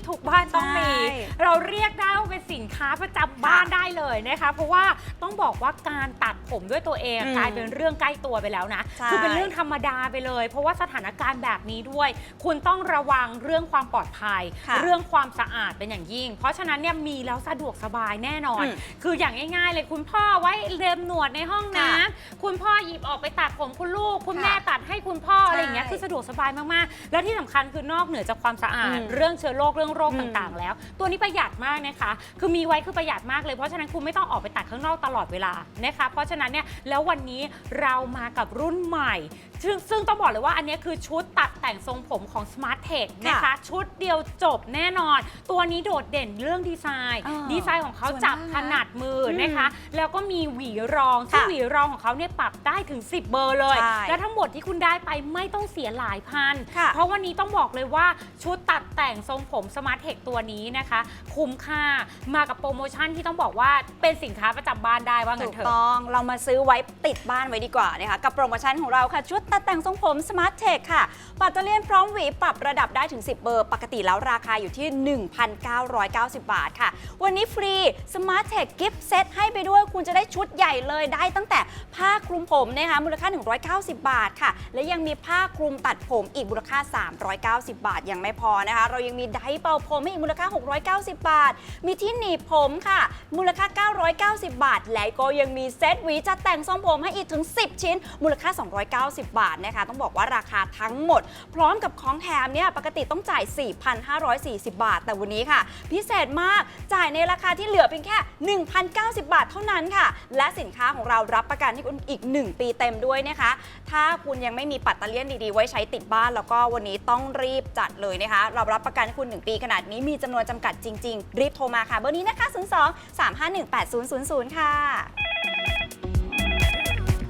ที่ทุกบ้านต้องมี ใช่เราเรียกได้ว่าเป็นสินค้าประจำบ้านได้เลยนะคะ เพราะว่าต้องบอกว่าการตัดผมด้วยตัวเองอืมกลายเป็นเรื่องใกล้ตัวไปแล้วนะ ใช่ คือเป็นเรื่องธรรมดาไปเลย เพราะว่าสถานการณ์แบบนี้ด้วย คุณต้องระวังเรื่องความปลอดภัย ค่ะเรื่องความสะอาดเป็นอย่างยิ่ง เพราะฉะนั้นเนี่ยมีแล้วสะดวกสบายแน่นอน อืมคืออย่างง่ายๆเลยคุณพ่อไว้เล็มหนวดในห้องน้ำค่ะคุณพ่อหยิบออกไปตัดผมคุณลูก คุณค่ะแม่ตัดให้คุณพ่อใช่อะไรอย่างเงี้ยคือสะดวกสบายมากๆ แล้วที่สำคัญคือนอกเหนือจากความสะอาด อืม เรื่องเชื้อโรคเรื่องโรคอืมต่างๆ แล้ว ตัวนี้ประหยัดมากนะคะ คือมีไว้คือประหยัดมากเลยเพราะฉะนั้นคุณไม่ต้องออกไปตัดข้างนอกตลอดเวลานะคะ เพราะฉะนั้นเนี่ยแล้ววันนี้เรามากับรุ่นใหม่ ซึ่งซึ่งต้องบอกเลยว่าอันนี้คือชุดตัดแต่งทรงผมของ Smart Tech นะคะค่ะชุดเดียวจบแน่นอน ตัวนี้โดดเด่นเรื่องดีไซน์อ่าดีไซน์ของเขาสวยจับมากนะขนาดมืออมนะคะ แล้วก็มีหวีรองซึ่งค่ะหวีรองของเขาเนี่ยปรับได้ถึง 10 เบอร์เลยใช่และทั้งหมดที่คุณได้ไปไม่ต้องเสียหลายพันค่ะเพราะวันนี้ต้องบอกเลยว่าชุดตัดแต่งทรงผมสมาร์ทเทคตัวนี้นะคะ คุ้มค่ามากับโปรโมชั่นที่ต้องบอกว่าเป็นสินค้าประจำบ้านได้ว่างั้ถูนกเถอะ ต้องเรามาซื้อไว้ติดบ้านไว้ดีกว่านะคะ กับโปรโมชั่นของเราค่ะชุดตัดแต่งทรงผม Smart Tech ค่ะ ปัตเตอร์เลียนพร้อมหวีปรับระดับได้ถึง 10 เบอร์ ปกติแล้วราคาอยู่ที่ 1,990 บาทค่ะ วันนี้ฟรี Smart Tech Gift Set ให้ไปด้วยคุณจะได้ชุดใหญ่เลยได้ตั้งแต่ผ้าคลุมผมนะคะมูลค่า 190 บาทค่ะ และยังมีผ้าคลุมตัดผมอีกมูลค่า 390 บาทยังไม่พอนะคะ เรายังมีไดร์เป่าผมให้อีกมูลค่า 690 บาท มีที่หนีบผมค่ะ มูลค่า 990 บาท และก็ยังมีเซตหวีจัดแต่งทรงผมให้อีกถึง 10 ชิ้น มูลค่า 290 บาทนะคะ ต้องบอกว่าราคาทั้งหมด พร้อมกับของแถมเนี่ยปกติต้องจ่าย 4,540 บาท แต่วันนี้ค่ะ พิเศษมากจ่ายในราคาที่เหลือเพียงแค่ 1,090 บาทเท่านั้นค่ะ และสินค้าของเรารับประกันให้คุณอีก 1 ปีเต็มด้วยนะคะ ถ้าคุณยังไม่มีปัตเตอร์เลียนดีๆ ไว้ใช้ติดบ้าน แล้วก็วันนี้ต้องรีบจัดเลยนะคะ เรารับประกันให้คุณ 1 ปีขนาดนี้มีจำนวนจำกัดจริง ๆ รีบโทรมาค่ะ เบอร์นี้นะคะ 02 351 8000 ค่ะ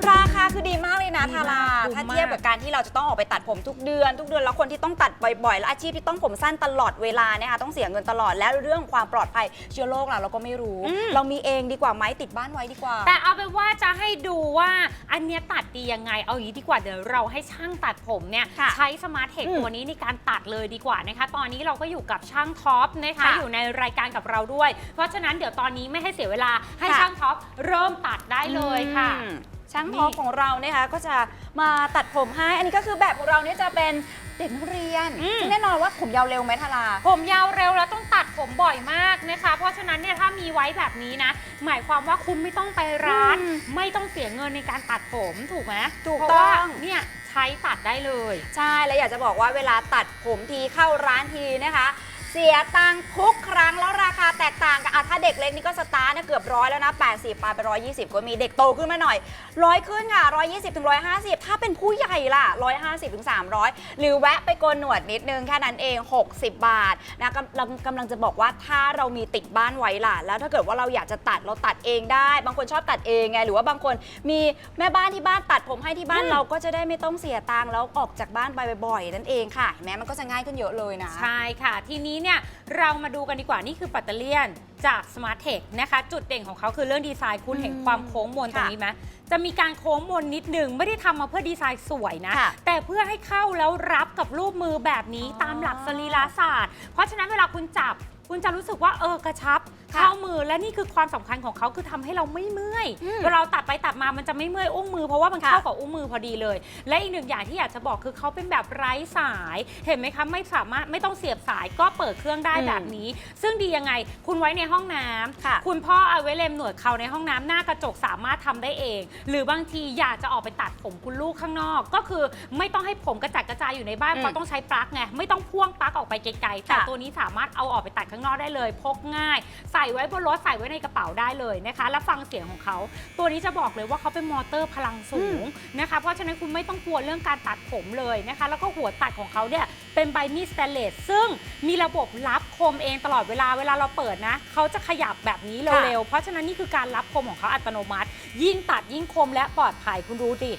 ราคาคือดีมากเลยนะดีทามากราคุ้มถ้าเทียบมากกับการที่เราจะต้องออกไปตัดผมทุกเดือน ทุกเดือนแล้วคนที่ต้องตัดบ่อยๆ และอาชีพที่ต้องผมสั้นตลอดเวลานะคะต้องเสียเงินตลอดแล้วเรื่องความปลอดภัยเชื้อโรคล่ะเราก็ไม่รู้ อืม เรามีเองดีกว่าไหมติดบ้านไว้ดีกว่า แต่เอาเป็นว่าจะให้ดูว่าอันเนี้ยตัดดียังไง เอาอย่างนี้ดีกว่าเดี๋ยวเราให้ช่างตัดผมเนี่ยค่ะใช้สมาร์ทเทคอืมตัวนี้ในการตัดเลยดีกว่านะคะ ตอนนี้เราก็อยู่กับช่างท็อปนะคะ ค่ะอยู่ในรายการกับเราด้วย เพราะฉะนั้นเดี๋ยวตอนนี้ไม่ให้เสียเวลาให้ค่ะ ช่างท็อปเริ่มตัดได้เลยค่ะ อืม ช่างท็อปของเรานะคะก็จะมาตัดผมให้ อันนี้ก็คือแบบของเราเนี่ยจะเป็นเด็กนักเรียนอืม ซึ่งแน่นอนว่าผมยาวเร็วไหมทารา ผมยาวเร็วแล้วต้องตัดผมบ่อยมากนะคะ เพราะฉะนั้นเนี่ยถ้ามีไว้แบบนี้นะ หมายความว่าคุณไม่ต้องไปร้าน อืมไม่ต้องเสียเงินในการตัดผมถูกไหมถูกเพราะว่าต้องเนี่ยใช้ตัดได้เลย ใช่ แล้วอยากจะบอกว่าเวลาตัดผมทีเข้าร้านทีนะคะ เสียตังค์ทุกครั้งแล้วราคาแตกต่างกันอะถ้าเด็กเล็กนี่ก็สตาร์ทเนี่ยเกือบร้อยแล้วนะ80ปาไป120ก็มีเด็กโตขึ้นมาหน่อยร้อยขึ้นค่ะ120ถึง150ถ้าเป็นผู้ใหญ่ล่ะ150ถึง300หรือแวะไปโกนหนวดนิดนึงแค่นั้นเอง 60 บาทนะกำลังกำลังจะบอกว่าถ้าเรามีติดบ้านไว้ล่ะ แล้วถ้าเกิดว่าเราอยากจะตัดเราตัดเองได้ บางคนชอบตัดเองไงหรือว่าบางคนมีแม่บ้านที่บ้านตัดผมให้ที่บ้านอืมเราก็จะได้ไม่ต้องเสียตังค์แล้วออกจากบ้านไปบ่อยๆนั่นเองค่ะเห็นไหมมันก็จะง่ายขึ้นเยอะเลยนะ ใช่ค่ะ ทีนี้เนี่ยเรามาดูกันดีกว่านี่คือปัตเตอร์เลียนจาก Smart Tech นะคะ จุดเด่นของเขาคือเรื่องดีไซน์คุณเห็นอืมความโค้งมนตรงค่ะนี้ไหมจะมีการโค้งมนนิดนึงไม่ได้ทำมาเพื่อดีไซน์สวยนะค่ะแต่เพื่อให้เข้าแล้วรับกับรูปมือแบบนี้อ๋อตามหลักสรีระศาสตร์ เพราะฉะนั้นเวลาคุณจับคุณจะรู้สึกว่าเออกระชับค่ะ เข้ามือและนี่คือความสำคัญของเขาคือทำให้เราไม่เมื่อยอืมเวลาเราตัดไปตัดมามันจะไม่เมื่อยอุ้งมือเพราะว่ามันค่ะเข้ากับอุ้งมือพอดีเลย และอีกหนึ่งอย่างที่อยากจะบอกคือเขาเป็นแบบไร้สาย เห็นไหมคะไม่สามารถไม่ต้องเสียบสายก็เปิดเครื่องได้อืมแบบนี้ ซึ่งดียังไงคุณไว้ในห้องน้ำค่ะคุณพ่อเอาไว้เล็มหนวดเขาในห้องน้ำหน้ากระจกสามารถทำได้เอง หรือบางทีอยากจะออกไปตัดผมคุณลูกข้างนอก ก็คือไม่ต้องให้ผมกระจัดกระจายอยู่ในบ้านอืมเพราะต้องใช้ปลั๊กไงไม่ต้องพ่วงปลั๊กออกไปไกลๆแต่ค่ะตัวนี้สามารถเอาออกไปตัดข้างนอกได้เลย พกง่ายใส่ไว้บนรถใส่ไว้ในกระเป๋าได้เลยนะคะ แล้วฟังเสียงของเขา ตัวนี้จะบอกเลยว่าเขาเป็นมอเตอร์พลังสูงนะคะ เพราะฉะนั้นคุณไม่ต้องกลัวเรื่องการตัดผมเลยนะคะ แล้วก็หัวตัดของเขาเนี่ยเป็นใบมีดสแตนเลสซึ่งมีระบบรับคมเองตลอดเวลาเวลาเราเปิดนะเขาจะขยับแบบนี้เร็วๆเพราะฉะนั้นนี่คือการรับคมของเขาอัตโนมัติ ยิ่งตัดยิ่งคมและปลอดภัยคุณดูดิ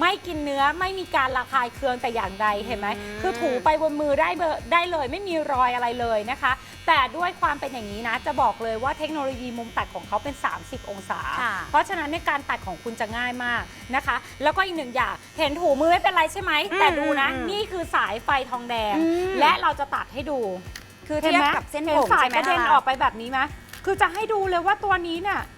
ไม่กินเนื้อไม่มีการระคายเคืองแต่อย่างใดเห็นไหมอืมคือถูไปบนมือได้เบอร์ได้เลยไม่มีรอยอะไรเลยนะคะ แต่ด้วยความเป็นอย่างนี้นะ จะบอกเลยว่าเทคโนโลยีมุมตัดของเขาเป็น 30 องศาค่ะเพราะฉะนั้นในการตัดของคุณจะง่ายมากนะคะ แล้วก็อีกหนึ่งอย่างเห็นถูมือไม่เป็นไรใช่ไหมอืมแต่ดูนะอืมนี่คือสายไฟทองแดงอืมและเราจะตัดให้ดูคือเห็นเทียบไหมกับเส้นห็ผมสายใช่ไหมกระเด็นล่ะออกไปแบบนี้ไหมคือจะให้ดูเลยว่าตัวนี้เนี่ยเ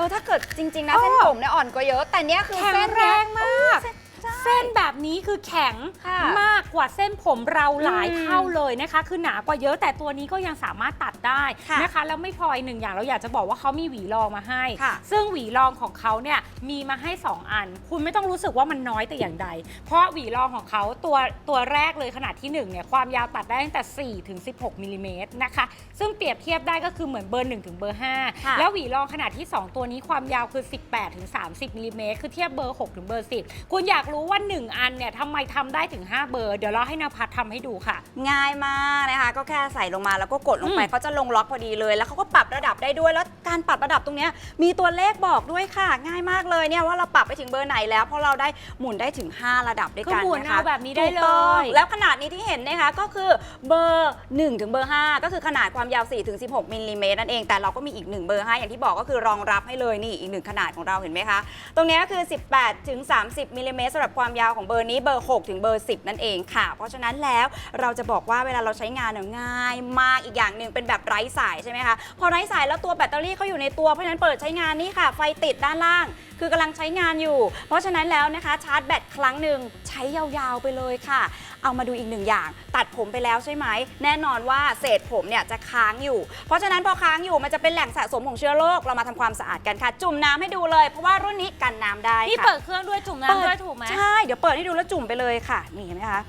ออถ้าเกิดจริง ๆ นะเออเส้นผมเนี่ยอ่อนกว่าเยอะ แต่เนี้ยคือแข็งเส้นแรงมากเส้นใช่ เส้นแบบนี้คือแข็งค่ะมากกว่าเส้นผมเราหลายอืมเท่าเลยนะคะ คือหนากว่าเยอะแต่ตัวนี้ก็ยังสามารถตัดได้ค่ะนะคะแล้วไม่พออีกหนึ่งอย่างเราอยากจะบอกว่าเขามีหวีรองมาให้ ค่ะซึ่งหวีรองของเขาเนี่ยมีมาให้ 2 อัน คุณไม่ต้องรู้สึกว่ามันน้อยแต่อย่างใด เพราะหวีรองของเขาตัวตัวแรกเลยขนาดที่1เนี่ยความยาวตัดได้ตั้งแต่4ถึง16มิลลิเมตรนะคะซึ่งเปรียบเทียบได้ก็คือเหมือนเบอร์1ถึงเบอร์ค่ะ 5แล้วหวีรองขนาดที่ 2 ตัวนี้ความยาวคือ 18 ถึง 30มิลลิเมตรคือเทียบเบอร์ 6 ถึงเบอร์ 10 คุณอยากรู้ว่า 1 อันเนี่ยทำไมทำได้ถึง 5 เบอร์ เดี๋ยวเราให้นภัสทำให้ดูค่ะ ง่ายมากนะคะ ก็แค่ใส่ลงมาแล้วก็กดลงไปอืม เขาจะลงล็อกพอดีเลย แล้วเขาก็ปรับระดับได้ด้วย แล้วการปรับระดับตรงเนี้ยมีตัวเลขบอกด้วยค่ะ ง่ายมากเลยเนี่ยว่าเราปรับไปถึงเบอร์ไหนแล้ว เพราะเราได้หมุนได้ถึง 5 ระดับด้วยก็กันหมุนนะคะเอาแบบนี้ได้เลถูกต้องย แล้วขนาดนี้ที่เห็นนะคะก็คือเบอร์ 1 ถึงเบอร์ 5 ก็คือขนาดความยาว 4 ถึง 16มิลลิเมตรนั่นเอง แต่เราก็มีอีก 1 เบอร์ 5 อย่างที่บอกก็คือรองรับให้เลยนี่อีกหนึ่งขนาดของเราเห็นไหมคะ ตรงเนี้ยก็คือ 18 ถึง 30มิลลิเมตรสำหรับความยาวของเบอร์นี้เบอร์ 6 ถึงเบอร์ 10 นั่นเองค่ะ เพราะฉะนั้นแล้วเราจะบอกว่าเวลาเราใช้งานเนี่ยง่ายมากอีกอย่างหนึ่งเป็นแบบไร้สายใช่ไหมคะพอไร้สายแล้วตัวแบตเตอรี่เขาอยู่ในตัวเพราะฉะนั้นเปิดใช้งานนี่ค่ะ ไฟติดด้านล่าง คือกำลังใช้งานอยู่ เพราะฉะนั้นแล้วนะคะชาร์จแบตครั้งหนึ่งใช้ยาวๆไปเลยค่ะ เอามาดูอีกหนึ่งอย่าง ตัดผมไปแล้วใช่ไหม แน่นอนว่าเศษผมเนี่ยจะค้างอยู่ เพราะฉะนั้นพอค้างอยู่มันจะเป็นแหล่งสะสมของเชื้อโรคเรามาทำความสะอาดกันค่ะ จุ่มน้ำให้ดูเลย เพราะว่ารุ่นนี้กันน้ำได้นี่ค่ะ เปิดเครื่องด้วยจุ่มน้ำด้วยถูกไหม ใช่ เดี๋ยวเปิดให้ดูแล้วจุ่มไปเลยค่ะ นี่เห็นไหมคะ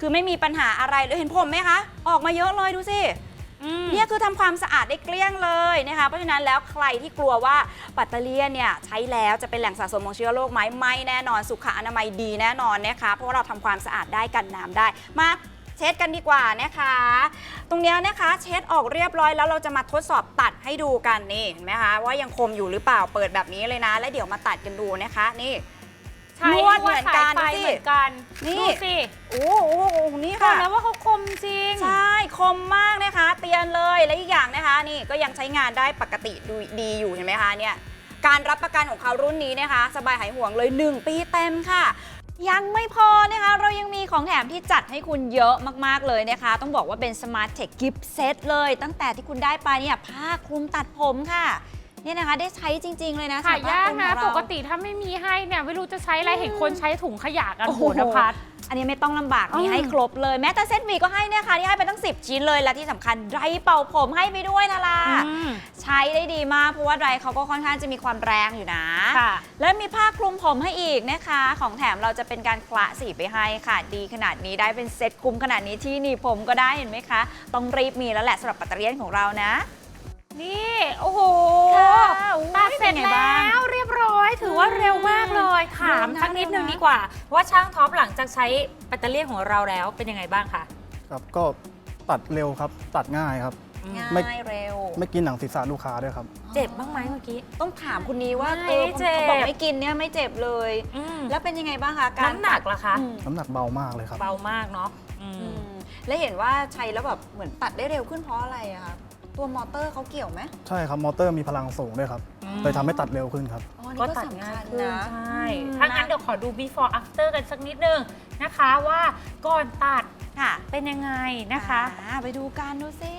คือไม่มีปัญหาอะไรเลยเห็นผมไหมคะ ออกมาเยอะเลยดูสิอืม เนี่ยคือทำความสะอาดได้เกลี้ยงเลยนะคะเพราะฉะนั้นแล้วใครที่กลัวว่าแบตเตอรี่เนี่ยใช้แล้วจะเป็นแหล่งสะสมของเชื้อโรคไหมไม่แน่นอนสุขอนามัยดีแน่นอนนะคะเพราะว่าเราทำความสะอาดได้กันน้ำได้มาเช็ดกันดีกว่านะคะ ตรงเนี้ยนะคะเช็ดออกเรียบร้อยแล้วเราจะมาทดสอบตัดให้ดูกันนี่เห็นไหมคะว่ายังคมอยู่หรือเปล่าเปิดแบบนี้เลยนะ แล้วเดี๋ยวมาตัดกันดูนะคะนี่ นวดเหมือนกันสายไฟสิเหมือนกันนี่ ดูสิโอ้โหนี่บอค่ะกแล้วว่าเขาคมจริง ใช่ คมมากนะคะ เตียนเลยและอีกอย่างนะคะ นี่ก็ยังใช้งานได้ปกติดูดีอยู่เห็นไหมคะเนี่ยการรับประกันของเขารุ่นนี้นะคะ สบายหายห่วงเลย 1 ปีเต็มค่ะ ยังไม่พอนะคะ เรายังมีของแถมที่จัดให้คุณเยอะมาก ๆ เลยนะคะ ต้องบอกว่าเป็น Smart Tech Gift Set เลย ตั้งแต่ที่คุณได้ไปเนี่ยผ้าคลุมตัดผมค่ะ เนี่ยนะคะได้ใช้จริง ๆ เลยนะหาสำหรับยากผ้คลุมนะของเราปกติถ้าไม่มีให้เนี่ยไม่รู้จะใช้อะไรอืมเห็นคนใช้ถุงขยะกันโอ้โหโหนภัสอันนี้ไม่ต้องลำบากมีอืมให้ครบเลยแม้แต่เซตหวีก็ให้เนี่ยค่ะที่ให้ไปตั้ง 10 ชิ้นเลยและที่สำคัญไดร์เป่าผมให้ไปด้วยนะล่ะอืมใช้ได้ดีมากเพราะว่าไดร์เขาก็ค่อนข้างจะมีความแรงอยู่นะ ค่ะ แล้วมีผ้าคลุมผมให้อีกนะคะ ของแถมเราจะเป็นการคละสีไปให้ค่ะ ดีขนาดนี้ได้เป็นเซตคลุมขนาดนี้ที่หนีบผมก็ได้เห็นไหมคะ ต้องรีบมีแล้วแหละสำหรับปัตเตอร์เลียนของเรานะ นี่ โอ้โหค่ะอุ๊ยตัดเสร็จเป็นไงแล้บ้างวเรียบร้อย ถือว่าเร็วมากเลย ถามเร็วนะสักนิดนึงเร็วนะดีกว่า ว่าช่างท็อปหลังจากใช้แบตเตอรี่ของเราแล้วเป็นยังไงบ้างคะครับก็ตัดเร็วครับ ตัดง่ายครับ ง่ไม่ายเร็ว ไม่กินหนังศีรษะลูกค้าด้วยครับ เจ็บบ้างไหมเมื่อกี้ ต้องถามคุณนี้ว่าไม่เออเจ็บ เขาบอกไม่กินเนี่ยไม่เจ็บเลยอืมแล้วเป็นยังไงบ้างคะการน้ำหนักล่ะคะอืมน้ำหนักเบามากเลยครับ เบามากเนาะอืมอืมและเห็นว่าใช้แล้วแบบเหมือนตัดได้เร็วขึ้นเพราะอะไรอะคะ ตัวมอเตอร์เขาเกี่ยวไหมใช่ครับมอเตอร์มีพลังสูงด้วยครับอืมเลยทำให้ตัดเร็วขึ้นครับ อ๋อนี่ก็ก็ตัดสำง่าคัยญขึ้นนะ ใช่อืมถ้างั้นเดี๋ยวขอดู before after กันสักนิดนึงนะคะว่าก่อนตัดค่ะเป็นยังไงนะคะ อ่าไปดูกันดูซิ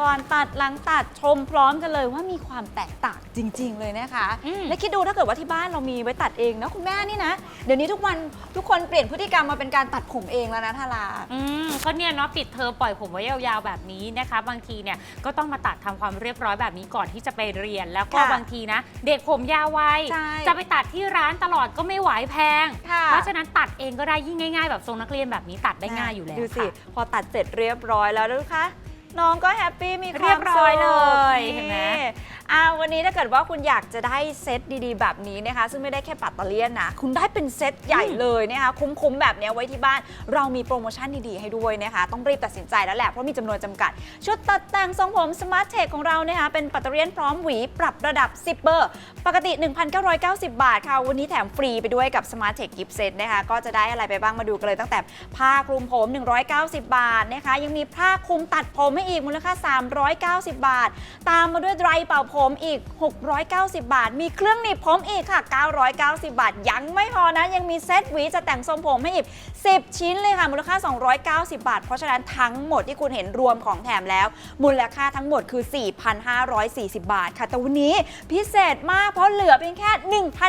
ก่อนตัดหลังตัดชมพร้อมกันเลยว่ามีความแตกต่างจริง ๆ เลยนะคะ อืม และคิดดูถ้าเกิดว่าที่บ้านเรามีไว้ตัดเองนะคุณแม่นี่นะ เดี๋ยวนี้ทุกวันทุกคนเปลี่ยนพฤติกรรมมาเป็นการตัดผมเองแล้วนะทารา อืมก็เนี่ยเนาะปิดเทอมปล่อยผมไว้ยาวๆแบบนี้นะคะ บางทีเนี่ยก็ต้องมาตัดทำความเรียบร้อยแบบนี้ก่อนที่จะไปเรียน แล้วก็ค่ะบางทีนะ เด็กผมยาวไวใช่จะไปตัดที่ร้านตลอดก็ไม่ไหวแพง ค่ะ เพราะฉะนั้นตัดเองก็ได้ยิ่งง่าย ๆ แบบทรงนักเรียนแบบนี้ตัดได้ง่ายอยู่แล้วดูสิ ค่ะ พอตัดเสร็จเรียบร้อยแล้วดูคะ น้องก็แฮปปี้มีความเรียบร้อยเลยสุขเห็นไหมอ่าวันนี้ถ้าเกิดว่าคุณอยากจะได้เซตดีๆ แบบนี้นะคะ ซึ่งไม่ได้แค่ปัตเตอร์เลียนนะ คุณได้เป็นเซตใหญ่เลยนะคะ คุ้มๆ แบบเนี้ยไว้ที่บ้าน เรามีโปรโมชั่นดีๆ ให้ด้วยนะคะ ต้องรีบตัดสินใจแล้วแหละ เพราะมีจำนวนจำกัด ชุดตัดแต่งทรงผม Smart Tech ของเรานะคะ เป็นปัตเตอร์เลียนพร้อมหวี ปรับระดับ 10 เบอร์ ปกติ 1,990 บาทค่ะ วันนี้แถมฟรีไปด้วยกับ Smart Tech Gift Set นะคะ ก็จะได้อะไรไปบ้างมาดูกันเลยตั้งแต่ผ้าคลุมผม 190 บาทนะคะ ยังมีผ้าคลุมตัดผมให้อีกมูลค่า 390 บาท ตามมาด้วยไดร์เป่าผมอีก 690 บาท มีเครื่องหนีบผมอีกค่ะ 990 บาท ยังไม่พอนะ ยังมีเซตหวีจะแต่งทรงผมให้อีก 10 ชิ้นเลยค่ะ มูลค่า 290 บาท เพราะฉะนั้นทั้งหมดที่คุณเห็นรวมของแถมแล้ว มูลค่าทั้งหมดคือ 4,540 บาทค่ะ แต่วันนี้พิเศษมากเพราะเหลือเพียงแค่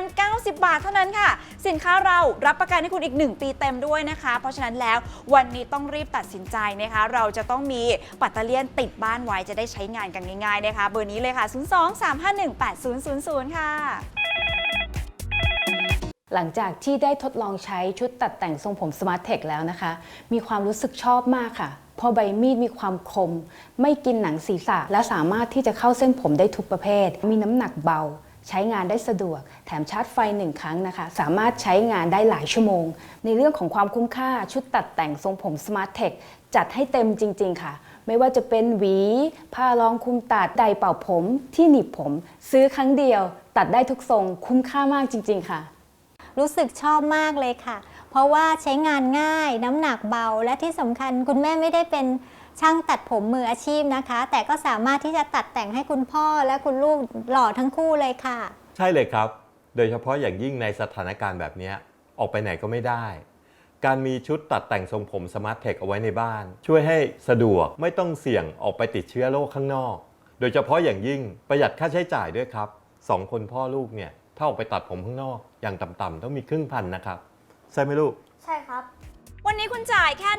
1,090 บาทเท่านั้นค่ะ สินค้าเรารับประกันให้คุณอีก 1 ปีเต็มด้วยนะคะ เพราะฉะนั้นแล้ววันนี้ต้องรีบตัดสินใจนะคะ เราจะต้องมีปัตตเลียนติดบ้านไว้จะได้ใช้งานกันง่ายๆนะคะ เบอร์นี้เลยค่ะ 02-351-8000 ค่ะ หลังจากที่ได้ทดลองใช้ชุดตัดแต่งทรงผม Smart Tech แล้วนะคะ มีความรู้สึกชอบมากค่ะ เพราะใบมีดมีความคม ไม่กินหนังศีรษะ และสามารถที่จะเข้าเส้นผมได้ทุกประเภท มีน้ำหนักเบาใช้งานได้สะดวก แถมชาร์จไฟหนึ่งครั้งนะคะ สามารถใช้งานได้หลายชั่วโมง ในเรื่องของความคุ้มค่าชุดตัดแต่งทรงผม Smart Tech จัดให้เต็มจริง ๆ ค่ะ ไม่ว่าจะเป็นหวี ผ้ารองคลุมตัดไดร์เป่าผม ที่หนีบผม ซื้อครั้งเดียว ตัดได้ทุกทรง คุ้มค่ามากจริง ๆ ค่ะ รู้สึกชอบมากเลยค่ะ เพราะว่าใช้งานง่ายน้ำหนักเบาและที่สำคัญคุณแม่ไม่ได้เป็นช่างตัดผมมืออาชีพนะคะ แต่ก็สามารถที่จะตัดแต่งให้คุณพ่อและคุณลูกหล่อทั้งคู่เลยค่ะ ใช่เลยครับ โดยเฉพาะอย่างยิ่งในสถานการณ์แบบเนี้ยออกไปไหนก็ไม่ได้ การมีชุดตัดแต่งทรงผมสมาร์ทเทคเอาไว้ในบ้าน ช่วยให้สะดวกไม่ต้องเสี่ยงออกไปติดเชื้อโรคข้างนอก โดยเฉพาะอย่างยิ่งประหยัดค่าใช้จ่ายด้วยครับสองคนพ่อลูกเนี่ยถ้าออกไปตัดผมข้างนอก อย่างต่ำๆต้องมีครึ่งพันนะครับ ใช่ไหมลูก ใช่ครับ วันนี้คุณจ่ายแค่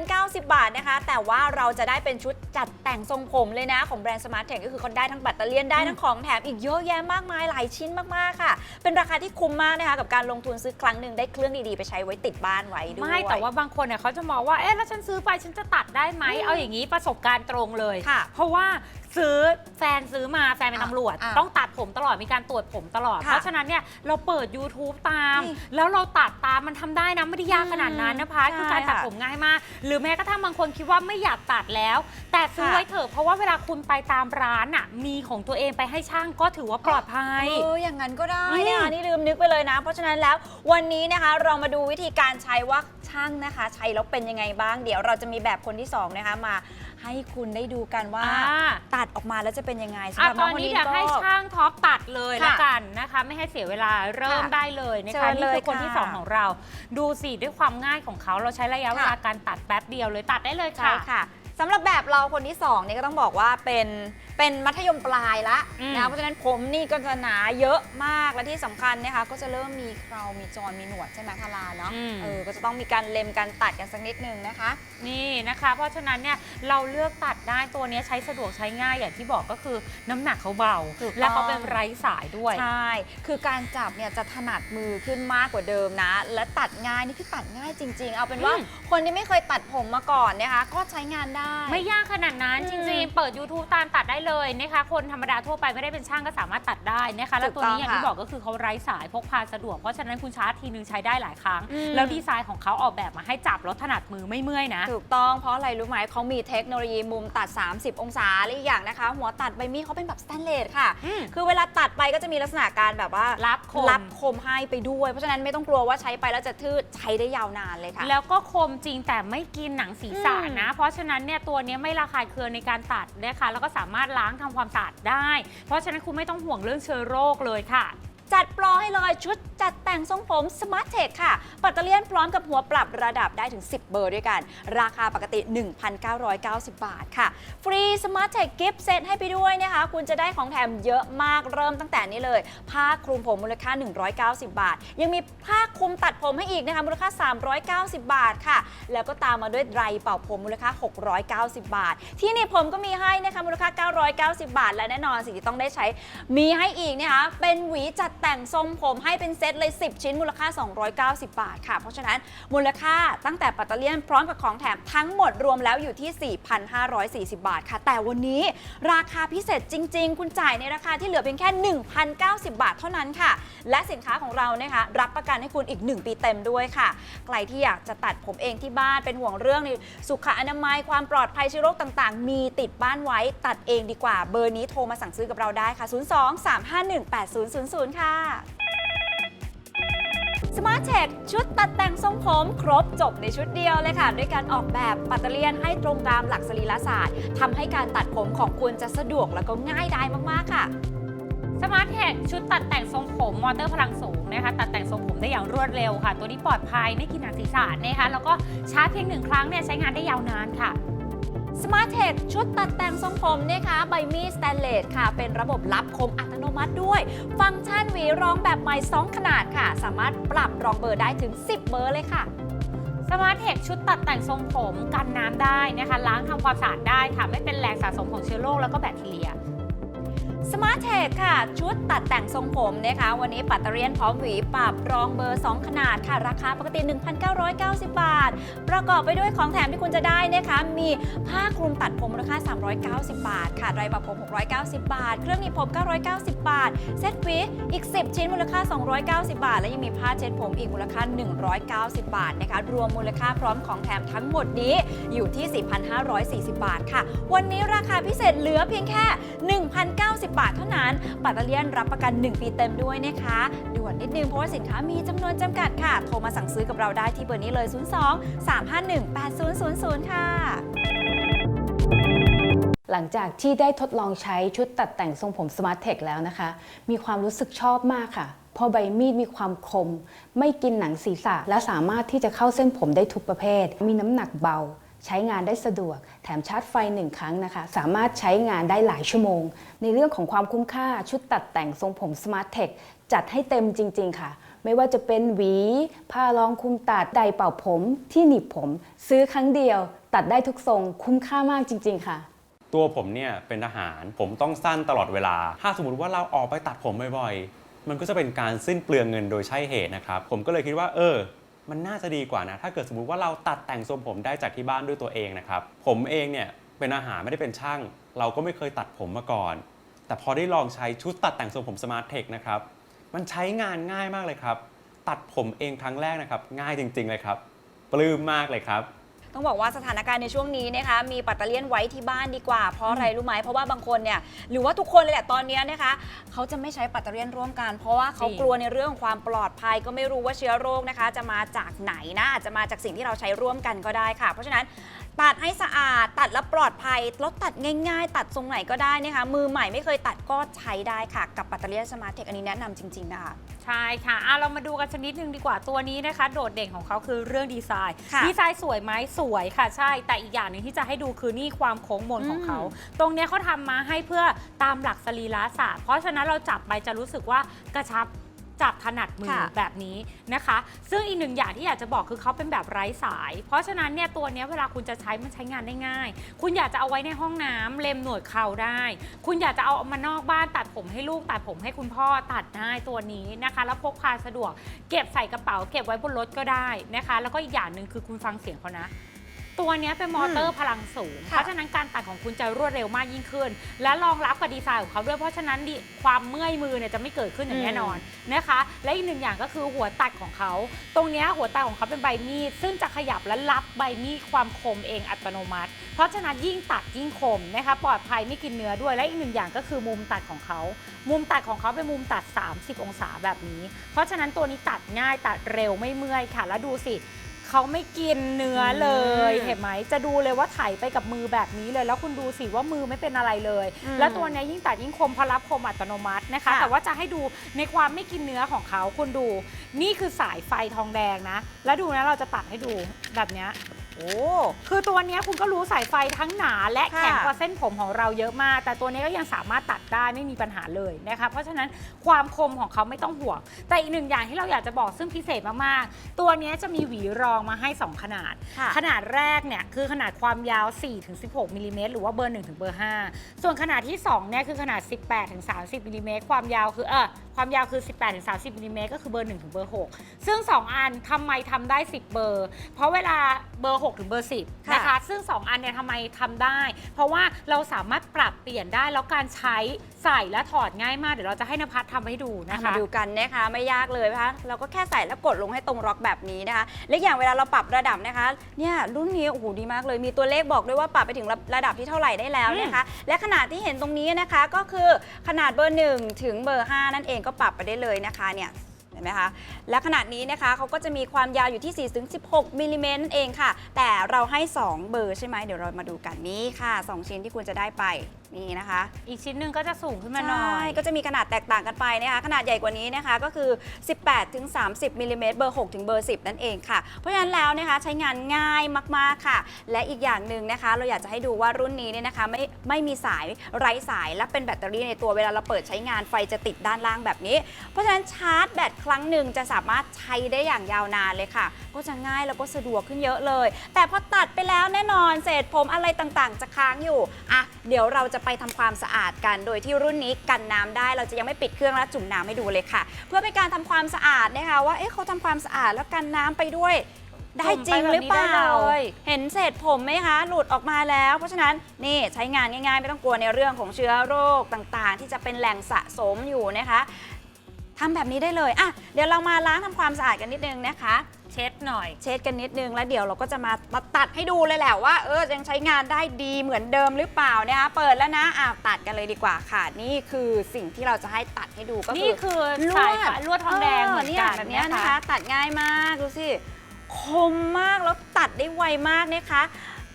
1,090 บาทนะคะ แต่ว่าเราจะได้เป็นชุดจัดแต่งทรงผมเลยนะ ของแบรนด์ Smart Tech ก็คือเขาได้ทั้งแบตเตอรี่ยนได้ทั้งของแถมอีกเยอะแยะมากมายหลายชิ้นมากๆค่ะ เป็นราคาที่คุ้มมากนะคะ กับการลงทุนซื้อครั้งหนึ่งได้เครื่องดีๆ ไปใช้ไว้ติดบ้านไว้ด้วย ไม่แต่ว่าบางคนเนี่ยเขาจะมองว่าเอ๊ะแล้วฉันซื้อไปฉันจะตัดได้ไหมเอาอย่างนี้ประสบการณ์ตรงเลยค่ะเพราะว่า ซื้อแฟนซื้อมาแฟนเป็นตำรวจ อะต้องตัดผมตลอดมีการตรวจผมตลอด ค่ะเพราะฉะนั้นเนี่ยเราเปิด YouTube ตาม นี่แล้วเราตัดตามมันทำได้นะไม่ได้ยากขนาดนั้นนะคะใช่คือการตัดค่ะผมง่ายมาก หรือแม้กระทั่งบางคนคิดว่าไม่อยากตัดแล้ว แต่ซื้อค่ะ ไว้เถอะเพราะว่าเวลาคุณไปตามร้านอะมีของตัวเองไปให้ช่างก็ถือว่าปลอดภัย เอออย่างนั้นก็ได้อืมนะคะนี่ลืมนึกไปเลยนะ เพราะฉะนั้นแล้ววันนี้นะคะเรามาดูวิธีการใช้ว่าช่างนะคะ ใช้แล้วเป็นยังไงบ้าง เดี๋ยวเราจะมีแบบคนที่สองนะคะมา ให้คุณได้ดูกันว่า อ่า ตัดออกมาแล้วจะเป็นยังไงสำหอะรับตน้อองนคนนี้นี้เดี๋ยวก็ ให้ช่างท็อปตัดเลยค่ะละกันนะคะ ไม่ให้เสียเวลาเริ่มค่ะได้เลยนะเชิคะญนี่เลยคือคนที่ ค่ะสองของเรา ดูสิด้วยความง่ายของเขาเราใช้ระยะเวลาค่ะ การตัดแป๊บเดียวเลยตัดได้เลยใช่ค่ะ ค่ะสำหรับแบบเราคนที่2เนี่ยก็ต้องบอกว่าเป็น เป็นมัธยมปลายละอืม นะเพราะฉะนั้นผมนี่ก็จะหนาเยอะมากและที่สำคัญนะคะก็จะเริ่มมีเครามีจรมีหนวดใช่ไหมทาราเนาะอืม เออก็จะต้องมีการเล็มการตัดกันสักนิดนึงนะคะ นี่นะคะ เพราะฉะนั้นเนี่ยเราเลือกตัดได้ตัวเนี้ยใช้สะดวกใช้ง่ายอย่างที่บอกก็คือน้ำหนักเขาเบา ถูกต้อง และเขาเป็นไร้สายด้วย ใช่ คือการจับเนี่ยจะถนัดมือขึ้นมากกว่าเดิมนะ และตัดง่ายนี่คือตัดง่ายจริง ๆ เอาเป็นว่าอืม คนที่ไม่เคยตัดผมมาก่อนนะคะ ก็ใช้งานได้ ไม่ยากขนาดนั้นอืมจริงๆ เปิด YouTube ตามตัดได้เลยนะคะคนธรรมดาทั่วไปไม่ได้เป็นช่างก็สามารถตัดได้นะคะแล้วตัวนี้ถูกต้องอย่างที่ค่ะบอกก็คือเขาไร้สายพกพาสะดวก เพราะฉะนั้นคุณชาร์จทีนึงใช้ได้หลายครั้งอืมแล้วดีไซน์ของเขาออกแบบมาให้จับแล้วถนัดมือไม่เมื่อยนะ ถูกต้องเพราะอะไรรู้ไหมเขามีเทคโนโลยีมุมตัด 30 องศาและอีกอย่างนะคะ หัวตัดใบมีดเขาเป็นแบบสแตนเลสค่ะอืมคือเวลาตัดไปก็จะมีลักษณะการแบบว่ารับคมรับคมให้ไปด้วย เพราะฉะนั้นไม่ต้องกลัวว่าใช้ไปแล้วจะทืดใช้ได้ยาวนานเลยค่ะ แล้วก็คมจริงแต่ไม่กินหนังศีรษะอืมนะ เพราะฉะนั้นเนี่ยตัวเนี้ยไม่ระคายเคืองในการตัดนะคะแล้วก็สามารถล้างทำความสะอาดได้ เพราะฉะนั้นคุณไม่ต้องห่วงเรื่องเชื้อโรคเลยค่ะ จัดโปรให้เลยชุดจัดแต่งทรงผม Smart Tech ค่ะ ปัตเตอร์เลียนพร้อมกับหัวปรับระดับได้ถึง 10 เบอร์ด้วยกัน ราคาปกติ 1,990 บาทค่ะ ฟรี Smart Tech Gift Set ให้ไปด้วยนะคะ คุณจะได้ของแถมเยอะมากเริ่มตั้งแต่นี้เลย ผ้าคลุมผมมูลค่า 190 บาท ยังมีผ้าคลุมตัดผมให้อีกนะคะมูลค่า 390 บาทค่ะ แล้วก็ตามมาด้วยไดรเป่าผมมูลค่า 690 บาท ที่นี่ผมก็มีให้นะคะมูลค่า 990 บาท และแน่นอนสิ่งที่ต้องได้ใช้มีให้อีกนะคะเป็นหวีจัดแต่งทรงผมให้เป็นเซตเลย 10 ชิ้นมูลค่า 290 บาทค่ะ เพราะฉะนั้นมูลค่าตั้งแต่ปัตเตอร์เลียนพร้อมกับของแถมทั้งหมดรวมแล้วอยู่ที่ 4,540 บาทค่ะ แต่วันนี้ราคาพิเศษจริง ๆ คุณจ่ายในราคาที่เหลือเพียงแค่ 1,090 บาทเท่านั้นค่ะ และสินค้าของเรานะคะรับประกันให้คุณอีก 1 ปีเต็มด้วยค่ะ ใครที่อยากจะตัดผมเองที่บ้านเป็นห่วงเรื่องในสุขอนามัยความปลอดภัยเชื้อโรคต่างๆ มีติดบ้านไว้ตัดเองดีกว่าเบอร์นี้โทรมาสั่งซื้อกับเราได้ค่ะ 02 351 8000 ค่ะ Smart Tech ชุดตัดแต่งทรงผมครบจบในชุดเดียวเลยค่ะ ด้วยการออกแบบปัตเตอร์เลียนให้ตรงตามหลักสรีรศาสตร์ทำให้การตัดผมของคุณจะสะดวกแล้วก็ง่ายดายมากๆค่ะสมาร์ทเทคชุดตัดแต่งทรงผมมอเตอร์พลังสูงนะคะตัดแต่งทรงผมได้อย่างรวดเร็วค่ะ ตัวนี้ปลอดภัยไม่กินหนังศีรษะนะคะแล้วก็ชาร์จเพียงหนึ่งครั้งเนี่ยใช้งานได้ยาวนานค่ะ Smart Tech ชุดตัดแต่งทรงผมนะคะใบมีสแตนเลสค่ะ เป็นระบบลับคมอัตโนมัติด้วย ฟังก์ชันหวีรองแบบใหม่ 2 ขนาดค่ะ สามารถปรับรองเบอร์ได้ถึง 10 เบอร์เลยค่ะสมาร์ทเทคชุดตัดแต่งทรงผมกันน้ำได้นะคะ ล้างทำความสะอาดได้ค่ะ ไม่เป็นแหล่งสะสมของเชื้อโรคแล้วก็แบคทีเรีย Smart Tech ค่ะ ชุดตัดแต่งทรงผมนะคะ วันนี้ปัตเตอร์เลียนพร้อมหวีปรับรองเบอร์ 2 ขนาดค่ะ ราคาปกติ 1,990 บาท ประกอบไปด้วยของแถมที่คุณจะได้นะคะ มีผ้าคลุมตัดผมมูลค่า390 บาท ค่ะไร์บับผม 690 บาท เครื่องหนีบผม 990 บาท เซ็ตหวีอีก 10 ชิ้นมูลค่า 290 บาท และยังมีผ้าเช็ดผมอีกมูลค่า 190 บาทนะคะรวมมูลค่าพร้อมของแถมทั้งหมดนี้อยู่ที่ 4,540 บาทค่ะ วันนี้ราคาพิเศษเหลือเพียงแค่ 1,090บาทเท่านั้นปัตเตอร์เลียนรับประกัน 1 ปีเต็มด้วยนะคะด่วนนิดนึงเพราะว่าสินค้ามีจำนวนจำกัดค่ะ โทรมาสั่งซื้อกับเราได้ที่เบอร์นี้เลย 02 351 8000 ค่ะหลังจากที่ได้ทดลองใช้ชุดตัดแต่งทรงผม Smart Tech แล้วนะคะ มีความรู้สึกชอบมากค่ะ เพราะใบมีดมีความคม ไม่กินหนังศีรษะ และสามารถที่จะเข้าเส้นผมได้ทุกประเภท มีน้ำหนักเบา ใช้งานได้สะดวก แถมชาร์จไฟหนึ่งครั้งนะคะ สามารถใช้งานได้หลายชั่วโมง ในเรื่องของความคุ้มค่าชุดตัดแต่งทรงผม Smart Tech จัดให้เต็มจริง ๆ ค่ะ ไม่ว่าจะเป็นหวี ผ้ารองคุมตัดไดร์เป่าผม ที่หนีบผม ซื้อครั้งเดียว ตัดได้ทุกทรง คุ้มค่ามากจริง ๆ ค่ะ ตัวผมเนี่ยเป็นทหาร ผมต้องสั้นตลอดเวลา ถ้าสมมติว่าเราออกไปตัดผมบ่อยๆ มันก็จะเป็นการสิ้นเปลืองเงินโดยใช่เหตุนะครับ ผมก็เลยคิดว่าเออ มันน่าจะดีกว่านะ ถ้าเกิดสมมติว่าเราตัดแต่งทรงผมได้จากที่บ้านด้วยตัวเองนะครับ ผมเองเนี่ยเป็นอาหารไม่ได้เป็นช่าง เราก็ไม่เคยตัดผมมาก่อน แต่พอได้ลองใช้ชุดตัดแต่งทรงผมสมาร์ทเทคนะครับ มันใช้งานง่ายมากเลยครับ ตัดผมเองครั้งแรกนะครับ ง่ายจริง ๆ เลยครับ ปลื้มมากเลยครับ ต้องบอกว่าสถานการณ์ในช่วงนี้นะคะ มีปัตเตอร์เลียนไว้ที่บ้านดีกว่า เพราะอะไรรู้ไหมเพราะว่าบางคนเนี่ยหรือว่าทุกคนเลยแหละตอนนี้นะคะ เขาจะไม่ใช้ปัตเตอร์เลียนร่วมกัน เพราะว่าเขาจริงกลัวในเรื่องของความปลอดภัยก็ไม่รู้ว่าเชื้อโรคนะคะ จะมาจากไหนนะอาจจะมาจากสิ่งที่เราใช้ร่วมกันก็ได้ค่ะ เพราะฉะนั้น ตัดให้สะอาด ตัดแล้วปลอดภัยแล้วตัดง่าย ๆ ตัดทรงไหนก็ได้นะคะ มือใหม่ไม่เคยตัดก็ใช้ได้ค่ะ กับปัตเตอร์เลียนสมาร์ทเทคอันนี้แนะนำจริง ๆ นะคะ ใช่ค่ะอะ เรามาดูกันสักนิดนึงดีกว่าตัวนี้นะคะ โดดเด่นของเขาคือเรื่องดีไซน์ ค่ะดีไซน์สวยไหมสวยค่ะ ใช่ แต่อีกอย่างหนึ่งที่จะให้ดูคือนี่ความโค้งมนของเขา ตรงเนี้ยเขาทำมาให้เพื่อตามหลักสรีระศาสตร์ เพราะฉะนั้นเราจับไปจะรู้สึกว่ากระชับ จับถนัดมือค่ะ แบบนี้นะคะ ซึ่งอีกหนึ่งอย่างที่อยากจะบอกคือเขาเป็นแบบไร้สาย เพราะฉะนั้นเนี่ยตัวเนี้ยเวลาคุณจะใช้มันใช้งานได้ง่าย คุณอยากจะเอาไว้ในห้องน้ำเล็มหนวดเข่าได้ คุณอยากจะเอามานอกบ้านตัดผมให้ลูกตัดผมให้คุณพ่อตัดได้ตัวนี้นะคะ แล้วพกพาสะดวก เก็บใส่กระเป๋า เก็บไว้บนรถก็ได้นะคะ แล้วก็อีกอย่างหนึ่งคือคุณฟังเสียงเขานะ ตัวเนี้ยเป็นมอเตอร์พลังสูงค่ะเพราะฉะนั้นการตัดของคุณจะรวดเร็วมากยิ่งขึ้น และรองรับกับดีไซน์ของเขาด้วยเพราะฉะนั้นดิความเมื่อยมือเนี่ยจะไม่เกิดขึ้นอย่างแน่นอนนะคะ และอีกหนึ่งอย่างก็คือหัวตัดของเขา ตรงเนี้ยหัวตัดของเขาเป็นใบมีดซึ่งจะขยับและรับใบมีดความคมเองอัตโนมัติ เพราะฉะนั้นยิ่งตัดยิ่งคมนะคะปลอดภัยไม่กินเนื้อด้วยและอีกหนึ่งอย่างก็คือมุมตัดของเขา มุมตัดของเขาเป็นมุมตัด 30 องศาแบบนี้ เพราะฉะนั้นตัวนี้ตัดง่ายตัดเร็วไม่เมื่อยค่ะแล้วดูสิ เขาไม่กินเนื้อเลยอืมเห็นไหมจะดูเลยว่าไถไปกับมือแบบนี้เลย แล้วคุณดูสิว่ามือไม่เป็นอะไรเลยอืมแล้วตัวเนี้ยยิ่งตัดยิ่งคมเพราะรับคมอัตโนมัตินะคะค่ะแต่ว่าจะให้ดูในความไม่กินเนื้อของเขาคุณดู นี่คือสายไฟทองแดงนะ แล้วดูนะเราจะตัดให้ดูแบบเนี้ย โอ้คือตัวเนี้ยคุณก็รู้สายไฟทั้งหนาและค่ะ แข็งกว่าเส้นผมของเราเยอะมาก แต่ตัวนี้ก็ยังสามารถตัดได้ไม่มีปัญหาเลยนะคะเพราะฉะนั้นความคมของเขาไม่ต้องห่วง แต่อีกหนึ่งอย่างที่เราอยากจะบอกซึ่งพิเศษมากๆ ตัวเนี้ยจะมีหวีรองมาให้ 2 ขนาด ค่ะ ขนาดแรกเนี่ยคือขนาดความยาว 4-16มิลลิเมตรหรือว่าเบอร์1ถึงเบอร์5ส่วนขนาดที่2เนี่ยคือขนาด 18-30มิลลิเมตรความยาวคือเออ ความยาวคือ 18-30มิลลิเมตรก็คือเบอร์1ถึงเบอร์6ซึ่ง 2 อันทำไมทำได้ 10 เบอร์ เพราะเวลาเบอร์ 6 ถึงเบอร์ 10ค่ะนะคะ ซึ่ง 2 อันเนี่ยทำไมทำได้ เพราะว่าเราสามารถปรับเปลี่ยนได้แล้วการใช้ใส่และถอดง่ายมาก เดี๋ยวเราจะให้นภัสทำให้ดูนะมาคะดูกันนะคะไม่ยากเลยนะคะเราก็แค่ใส่แล้วกดลงให้ตรงล็อกแบบนี้นะคะและอย่างเวลาเราปรับระดับนะคะเนี่ยรุ่นนี้โอ้โหดีมากเลยมีตัวเลขบอกด้วยว่าปรับไปถึงระระดับที่เท่าไหร่ได้แล้วนะคะ และขนาดที่เห็นตรงนี้นะคะก็คือขนาดเบอร์ 1 ถึงเบอร์ 5 นั่นเองก็ปรับไปได้เลยนะคะเนี่ยเห็นไหมคะและขนาดนี้นะคะเขาก็จะมีความยาวอยู่ที่ 4-16มิลลิเมตรนั่นเองค่ะ แต่เราให้ 2 เบอร์ใช่ไหมเดี๋ยวเรามาดูกันนี้ค่ะ 2 ชิ้นที่คุณจะได้ไป นี่นะคะอีกชิ้นหนึ่งก็จะสูงขึ้นมาหน่อยใช่ก็จะมีขนาดแตกต่างกันไปนะคะขนาดใหญ่กว่านี้นะคะก็คือ 18ถึง30มิลลิเมตรเบอร์6ถึงเบอร์ 10 นั่นเองค่ะ เพราะฉะนั้นแล้วนะคะใช้งานง่ายมาก ๆ ค่ะ และอีกอย่างหนึ่งนะคะ เราอยากจะให้ดูว่ารุ่นนี้เนี่ยนะคะไม่ไม่มีสายไร้สายและเป็นแบตเตอรี่ในตัวเวลาเราเปิดใช้งานไฟจะติดด้านล่างแบบนี้ เพราะฉะนั้นชาร์จแบตครั้งหนึ่งจะสามารถใช้ได้อย่างยาวนานเลยค่ะ ก็จะง่ายแล้วก็สะดวกขึ้นเยอะเลย แต่พอตัดไปแล้วแน่นอนเศษผมอะไรต่างๆ จะค้างอยู่อะเดี๋ยวเราจะไปทำความสะอาดกัน โดยที่รุ่นนี้กันน้ำได้ เราจะยังไม่ปิดเครื่องและจุ่มน้ำให้ดูเลยค่ะ เพื่อเป็นการทำความสะอาดนะคะว่าเอ๊ะเขาทำความสะอาดแล้วกันน้ำไปด้วยได้จริงหรือเปล่าจุ่มไปแบบนี้ได้เลยเห็นเศษผมไหมคะ หลุดออกมาแล้ว เพราะฉะนั้นนี่ใช้งานง่ายๆ ไม่ต้องกลัวในเรื่องของเชื้อโรคต่างๆ ที่จะเป็นแหล่งสะสมอยู่นะคะ ทำแบบนี้ได้เลยอะเดี๋ยวเรามาล้างทำความสะอาดกันนิดนึงนะคะ เช็ดหน่อย เช็ดกันนิดนึงแล้วเดี๋ยวเราก็จะมาตัดให้ดูเลยแหละว่าเออยังใช้งานได้ดีเหมือนเดิมหรือเปล่านะคะเปิดแล้วนะอะตัดกันเลยดีกว่าค่ะ นี่คือสิ่งที่เราจะให้ตัดให้ดูก็นี่คือคือสายฟ้าลวดทองแดงเหมือนกันแบบเนี้ยนะนะคะคะ ตัดง่ายมากดูสิคมมากแล้วตัดได้ไวมากนะคะ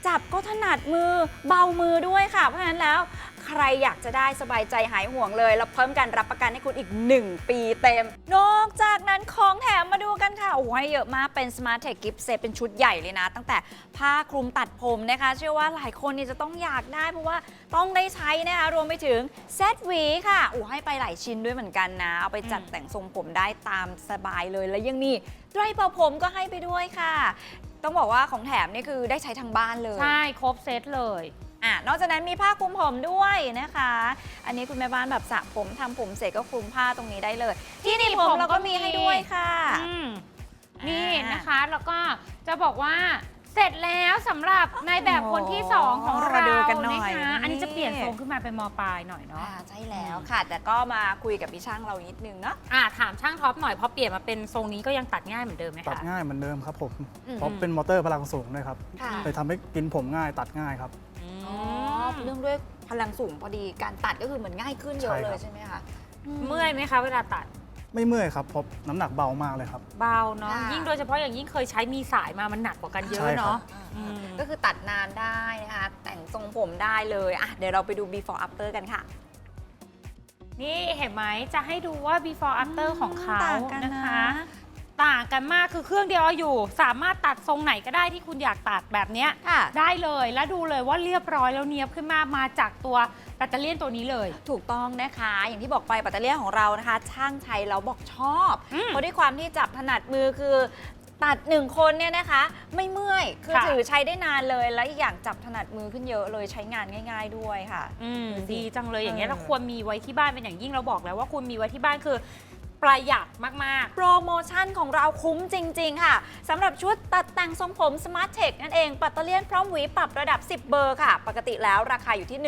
จับก็ถนัดมือเบามือด้วยค่ะ เพราะฉะนั้นแล้ว ใครอยากจะได้สบายใจหายห่วงเลย แล้วเพิ่มการรับประกันให้คุณอีก 1 ปีเต็ม นอกจากนั้นของแถมมาดูกันค่ะ โอ้โหเยอะมากเป็น Smart Tech Gift Set เป็นชุดใหญ่เลยนะ ตั้งแต่ผ้าคลุมตัดผมนะคะ เชื่อว่าหลายคนนี่จะต้องอยากได้ เพราะว่าต้องได้ใช้นะคะ รวมไปถึงเซตหวีค่ะ โอ้ให้ไปหลายชิ้นด้วยเหมือนกันนะ เอาไปจัดแต่งทรงผมได้ตามสบายเลย แล้วยังมีไดร์เป่าผมก็ให้ไปด้วยค่ะ ต้องบอกว่าของแถมนี่คือได้ใช้ทั้งบ้านเลย ใช่ ครบเซตเลย อะนอกจากนั้นมีผ้าคลุมผมด้วยนะคะ อันนี้คุณแม่บ้านแบบสระผมทำผมเสร็จก็คลุมผ้าตรงนี้ได้เลย ที่หนี่ผมเราก็มีให้ด้วยค่ะ อืมนี่อ่านนะคะ แล้วก็จะบอกว่าเสร็จแล้วสำหรับในแบบคนที่ 2 ของมาเราดูกันหน่อยนะคะอันนี้จะนี่เปลี่ยนทรงขึ้นมาเป็นมปลายหน่อยเนาะ อ่าใช่แล้วค่ะ แต่ก็มาคุยกับพี่ช่างเรานิดนึงเนาะ อ่าถามช่างท็อปหน่อยพอเปลี่ยนมาเป็นทรงนี้ก็ยังตัดง่ายเหมือนเดิมไหมตัดคะง่ายเหมือนเดิมครับผม อืม เพราะเป็นมอเตอร์พลังสูงด้วยครับค่ะ เลยทำให้กินผมง่ายตัดง่ายครับอ๋อ เรื่องด้วยพลังสูงพอดีการตัดก็คือเหมือนง่ายขึ้นเยอะใช่เลครัยบใช่ไหมคะเมื่อยไหมคะเวลาตัดไม่เมื่อยครับเพราะน้ำหนักเบามากเลยครับ เบาเนาะค่ะยิ่งโดยเฉพาะอย่างยิ่งเคยใช้มีสายมามันหนักกว่ากันเยใช่อะครับเนาะอืมก็คือตัดนานได้นะคะแต่งทรงผมได้เลยอะเดี๋ยวเราไปดู before after กันค่ะ นี่เห็นไหมจะให้ดูว่า before after ของเขาต่างกันนะนะคะ ต่างกันมากคือเครื่องเดียวเอาอยู่ สามารถตัดทรงไหนก็ได้ที่คุณอยากตัดแบบเนี้ยค่ะ ได้เลยแล้วดูเลยว่าเรียบร้อยแล้วเนียบขึ้นมามาจากตัวแบตเตอรี่ยนตัวนี้เลย ถูกต้องนะคะ อย่างที่บอกไปแบตเตอรี่ของเรานะคะ ช่างใช้แล้วบอกชอบ อืมเพราะด้วยความที่จับถนัดมือคือตัดหนึ่งคนเนี่ยนะคะ ไม่เมื่อยคือค่ะ ถือใช้ได้นานเลยและอีกอย่างจับถนัดมือขึ้นเยอะเลยใช้งานง่าย ๆด้วยค่ะ อืมดูสิดีจังเลยอย่างเงี้ยเออเราควรมีไว้ที่บ้านเป็นอย่างยิ่งเราบอกแล้วว่าคุณมีไว้ที่บ้านคือ ประหยัดมากๆ โปรโมชั่นของเราคุ้มจริง ๆ ค่ะสำหรับชุดตัดแต่งทรงผม Smart Tech นั่นเองปัตเตอร์เลียนพร้อมหวีปรับระดับ 10 เบอร์ค่ะ ปกติแล้วราคาอยู่ที่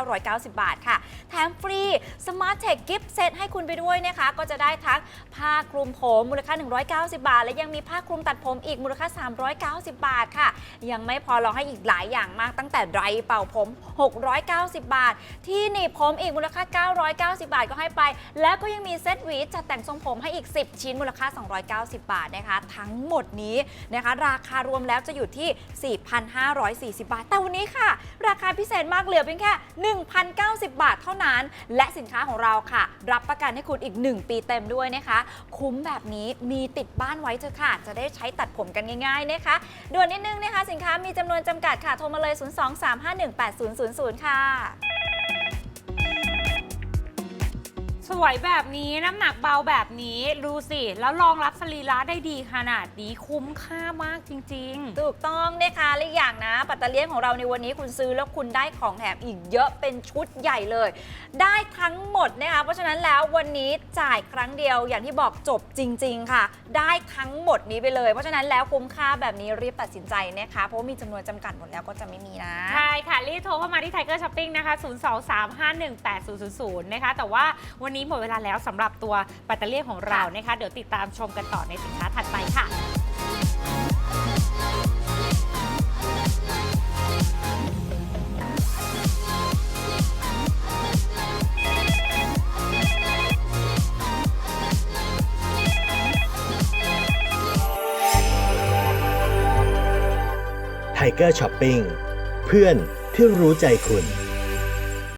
1,990 บาทค่ะ แถมฟรี Smart Tech Gift Set ให้คุณไปด้วยนะคะ ก็จะได้ทั้งผ้าคลุมผมมูลค่า 190 บาท และยังมีผ้าคลุมตัดผมอีกมูลค่า 390 บาทค่ะ ยังไม่พอเราให้อีกหลายอย่างมากตั้งแต่ไดร์เป่าผม 690 บาท ที่หนีบผมอีกมูลค่า 990 บาทก็ให้ไป แล้วก็ยังมีเซตหวีจัดแต่งทรงผมให้อีก 10 ชิ้นมูลค่า 290 บาทนะคะ ทั้งหมดนี้นะคะ ราคารวมแล้วจะอยู่ที่ 4,540 บาท แต่วันนี้ค่ะ ราคาพิเศษมากเหลือเพียงแค่ 1,090 บาทเท่านั้น และสินค้าของเราค่ะ รับประกันให้คุณอีก 1 ปีเต็มด้วยนะคะ คุ้มแบบนี้มีติดบ้านไว้เถอะค่ะ จะได้ใช้ตัดผมกันง่าย ๆนะคะด่วนนิดนึงนะคะ สินค้ามีจำนวนจำกัดค่ะ โทรมาเลย 023518000 ค่ะ สวยแบบนี้น้ำหนักเบาแบบนี้ดูสิ แล้วรองรับสรีระได้ดีขนาดนี้คุ้มค่ามากจริงๆถูกต้องนะคะและอีกอย่างนะ ปัตเตอร์เลียนของเราในวันนี้คุณซื้อแล้วคุณได้ของแถมอีกเยอะเป็นชุดใหญ่เลย ได้ทั้งหมดนะคะเพราะฉะนั้นแล้ววันนี้จ่ายครั้งเดียวอย่างที่บอกจบจริง ๆ ค่ะ ได้ทั้งหมดนี้ไปเลย เพราะฉะนั้นแล้วคุ้มค่าแบบนี้รีบตัดสินใจนะคะเพราะว่ามีจำนวนจำกัดหมดแล้วก็จะไม่มีนะใช่ค่ะ รีบโทรเข้ามาที่ Tiger Shopping นะคะ 023518000 นะคะ แต่ว่าวันนี้หมดเวลาแล้วสำหรับตัวปัตเตอรี่ของเรานะคะ เดี๋ยวติดตามชมกันต่อในสินค้าถัดไปค่ะไทเกอร์ช้อปปิ้งเพื่อนที่รู้ใจคุณ